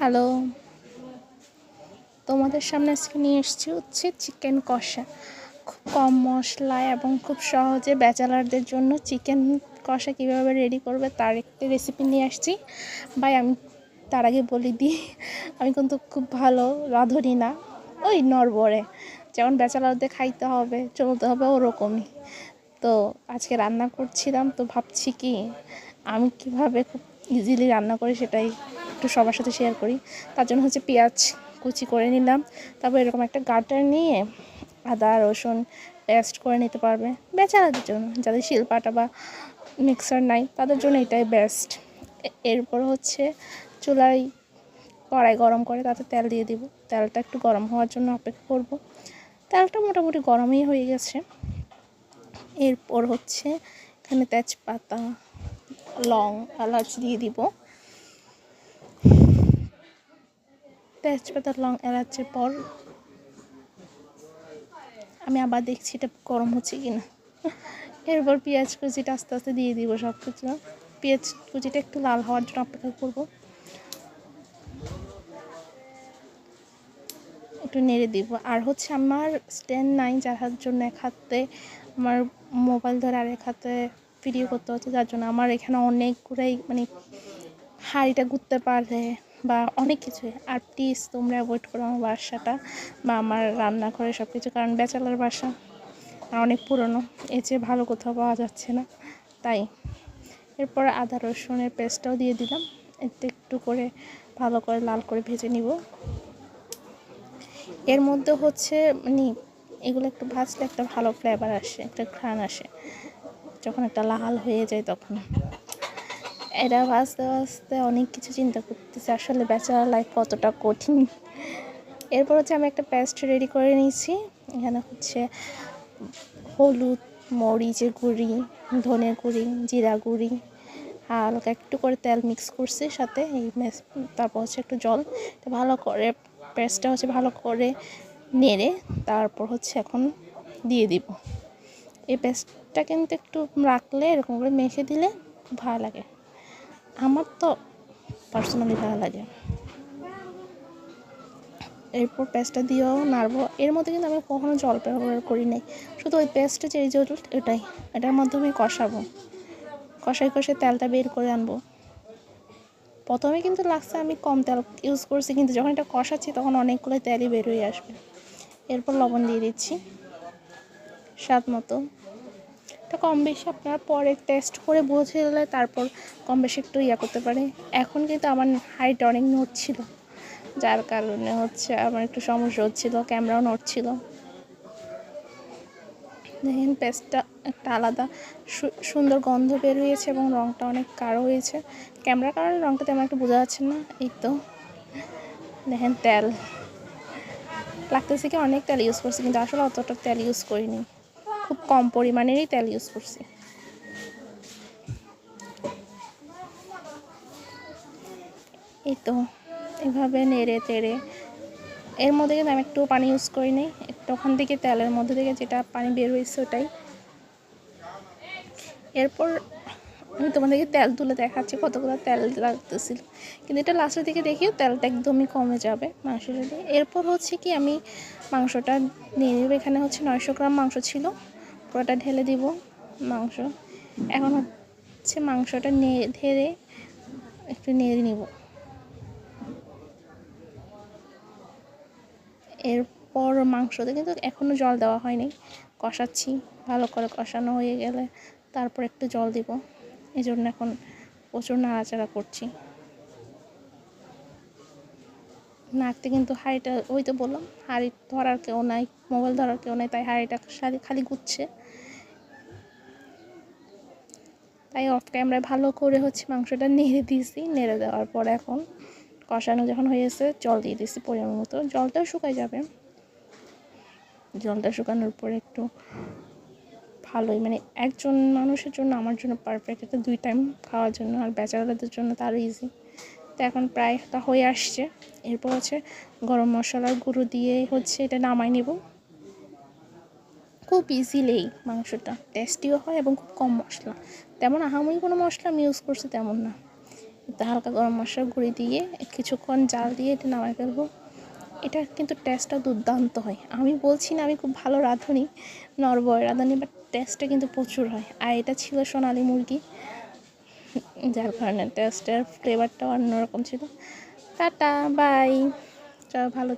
Hello. তোমাদের সামনে আজকে নিয়ে এসেছি হচ্ছে চিকেন কষা। খুব কম মশলায় এবং খুব সহজে ব্যাচেলারদের জন্য চিকেন কষা কীভাবে রেডি করবে তার একটি রেসিপি নিয়ে আসছি। ভাই, আমি তার আগে বলি দিই, আমি কিন্তু খুব ভালো রাঁধুনি না, ওই নরবরে যেমন ব্যাচেলারদের খাইতে হবে, চলতে হবে ওরকমই। তো আজকে রান্না করছিলাম, তো ভাবছি কি আমি কীভাবে খুব ইজিলি রান্না করি সেটাই একটু সবার সাথে শেয়ার করি। তার জন্য হচ্ছে পেঁয়াজ কুচি করে নিলাম। তারপর এরকম একটা গাটার নিয়ে আদা, রসুন পেস্ট করে নিতে পারবে। বেচারাদের জন্য, যাদের শিলপাটা বা মিক্সার নাই, তাদের জন্য এটাই বেস্ট এরপর হচ্ছে চুলায় কড়াই গরম করে তাতে তেল দিয়ে দিব। তেলটা একটু গরম হওয়ার জন্য অপেক্ষা করব। তেলটা মোটামুটি গরমই হয়ে গেছে। এরপর হচ্ছে এখানে তেজপাতা, লং, এলাচ দিয়ে দিব। তেজপাতা লং এলাচের পর আমি আবার দেখছি এটা গরম হচ্ছে কিনা। এরপর পেঁয়াজ কুচিটা আস্তে আস্তে দিয়ে দিব সব কিছু পেঁয়াজ কুচিটা একটু লাল হওয়ার জন্য অপেক্ষা করব। একটু নেড়ে দিব। আর হচ্ছে আমার স্ট্যান্ড নাই যার জন্য এক হাতে আমার মোবাইল ধরে আর এক হাতে ভিডিও করতে হচ্ছে। যার জন্য আমার এখানে অনেকগুলোই মানে হাঁড়িটা ঘুরতে পারে বা অনেক কিছুই। আর প্লিজ তোমরা অ্যাভয়েড করো আমার বাসাটা বা আমার রান্না করে সব কিছু কারণ ব্যাচেলার বাসা আর অনেক পুরনো। এর চেয়ে ভালো কোথাও পাওয়া যাচ্ছে না। তাই এরপর আদা রসুনের পেস্টটাও দিয়ে দিলাম। এতে একটু করে ভালো করে লাল করে ভেজে নিব। এর মধ্যে হচ্ছে মানে এগুলো একটু ভাজলে একটা ভালো ফ্লেভার আসে, একটা ঘ্রাণ আসে। যখন একটা লাল হয়ে যায় তখন। এটা ভাজতে ভাজতে অনেক কিছু চিন্তা করতেছে, আসলে ব্যাচেলার লাইফ কতটা কঠিন। এরপর হচ্ছে আমি একটা পেস্ট রেডি করে নিয়েছি। এখানে হচ্ছে হলুদ, মরিচের গুঁড়ি ধনে গুঁড়ি, জিরা গুঁড়ি, হালকা একটু করে তেল মিক্স করছি, সাথে এই তারপর হচ্ছে একটু জল। ভালো করে পেস্টটা হচ্ছে ভালো করে নেড়ে তারপর হচ্ছে এখন দিয়ে দিব। এই পেস্টটা কিন্তু একটু রাখলে এরকম করে মেখে দিলে ভালো লাগে। আমার তো পার্সোনালি ভালো লাগে। এরপর পেস্টটা দিয়েও নাড়বো। এর মধ্যে কিন্তু আমি কখনো জল ব্যবহার করি নাই। শুধু ওই পেস্টটা যে জল এটাই। এটার মাধ্যমে কষাবো। কষাই কষে তেলটা বের করে আনব। প্রথমে কিন্তু লাগছে আমি কম তেল ইউজ করছি, কিন্তু যখন এটা কষাচ্ছি তখন অনেকগুলো তেলই বের হয়ে আসবে। এরপর লবণ দিয়ে দিচ্ছি। স্বাদ মতো। এটা কম বেশি আপনারা পরে টেস্ট করে বুঝে গেলে তারপর কম বেশি একটু ইয়া করতে পারে। এখন কিন্তু আমার হাইট অনেক নড়ছিল যার কারণে হচ্ছে আমার একটু সমস্যা হচ্ছিল ক্যামেরাও নড়ছিল দেখেন পেস্টটা একটা আলাদা সুন্দর গন্ধ বের হয়েছে এবং রঙটা অনেক কারও হয়েছে। ক্যামেরার কারণে রঙটা তেমন একটু বোঝা যাচ্ছে না, এই তো। দেখেন তেল। লাগতেছে কি অনেক তেল ইউজ করছি, কিন্তু আসলে অতটা তেল ইউজ করিনি। খুব কম পরিমাণেরই তেল ইউজ করছি। এই তো, এভাবে নেড়ে তেড়ে। এর মধ্যে কিন্তু আমি একটু পানি ইউজ করি নি একটু ওখান থেকে তেলের মধ্যে থেকে যেটা পানি বের হয়েছে ওটাই। এরপর আমি তোমাদেরকে তেল তুলে দেখাচ্ছি কতগুলো তেল লাগতেছিল কিন্তু এটা লাস্টের দিকে দেখিও তেলটা একদমই কমে যাবে মাংসটা দিয়ে এরপর হচ্ছে কি আমি মাংসটা নিয়ে নেব। এখানে হচ্ছে নয়শো গ্রাম মাংস ছিল। পুরোটা ঢেলে দিব মাংস। এখন হচ্ছে মাংসটা ঢেলে একটু নেড়ে নিব। এরপর মাংসতে কিন্তু এখনও জল দেওয়া হয়নি। কষাচ্ছি, ভালো করে কষানো হয়ে গেলে তারপর একটু জল দিব। এই জন্য এখন প্রচুর নাড়াচাড়া করছি। নাড়তে কিন্তু হাঁড়িটা, ওই তো বললাম, হাঁড়ি ধরার কেউ নাই মোবাইল ধরার কেউ নাই, তাই হাঁড়িটা খালি গুচ্ছে। তাই অফ ক্যামেরায় ভালো করে হচ্ছে মাংসটা নেড়ে দিয়েছি, নেড়ে দেওয়ার পর এখন কষানো যখন হয়েছে, জল দিয়ে দিয়েছি পরিমাণ মতো, জলটাও শুকাই যাবে। জলটা শুকানোর পর একটু ভালোই মানে একজন মানুষের জন্য, আমার জন্য পারফেক্ট এটা দুই টাইম খাওয়ার জন্য, আর ব্যাচেলারদের জন্য তো আরও ইজি তো এখন প্রায় তা হয়ে আসছে। এরপর হচ্ছে গরম মশলার গুঁড়ো দিয়ে হচ্ছে এটা নামাই নেব। খুব ইজিলেই মাংসটা। টেস্টিও হয় এবং খুব কম মশলা। তেমন আহামরি কোনো মশলা আমি ইউজ করছি তেমন না। তো হালকা গরম মশলা, গুঁড়ি দিয়ে কিছুক্ষণ জাল দিয়ে এটা নামাই ফেলব। এটা কিন্তু টেস্টটা দুর্দান্ত হয়। আমি বলছি না আমি খুব ভালো রাঁধুনি নরবয় রাঁধুনি বাট টেস্টটা কিন্তু প্রচুর হয়। আর এটা ছিল সোনালি মুরগি। যার কারণে টেস্টের ফ্লেভারটা অন্যরকম ছিল। টাটা বাই চল ভালো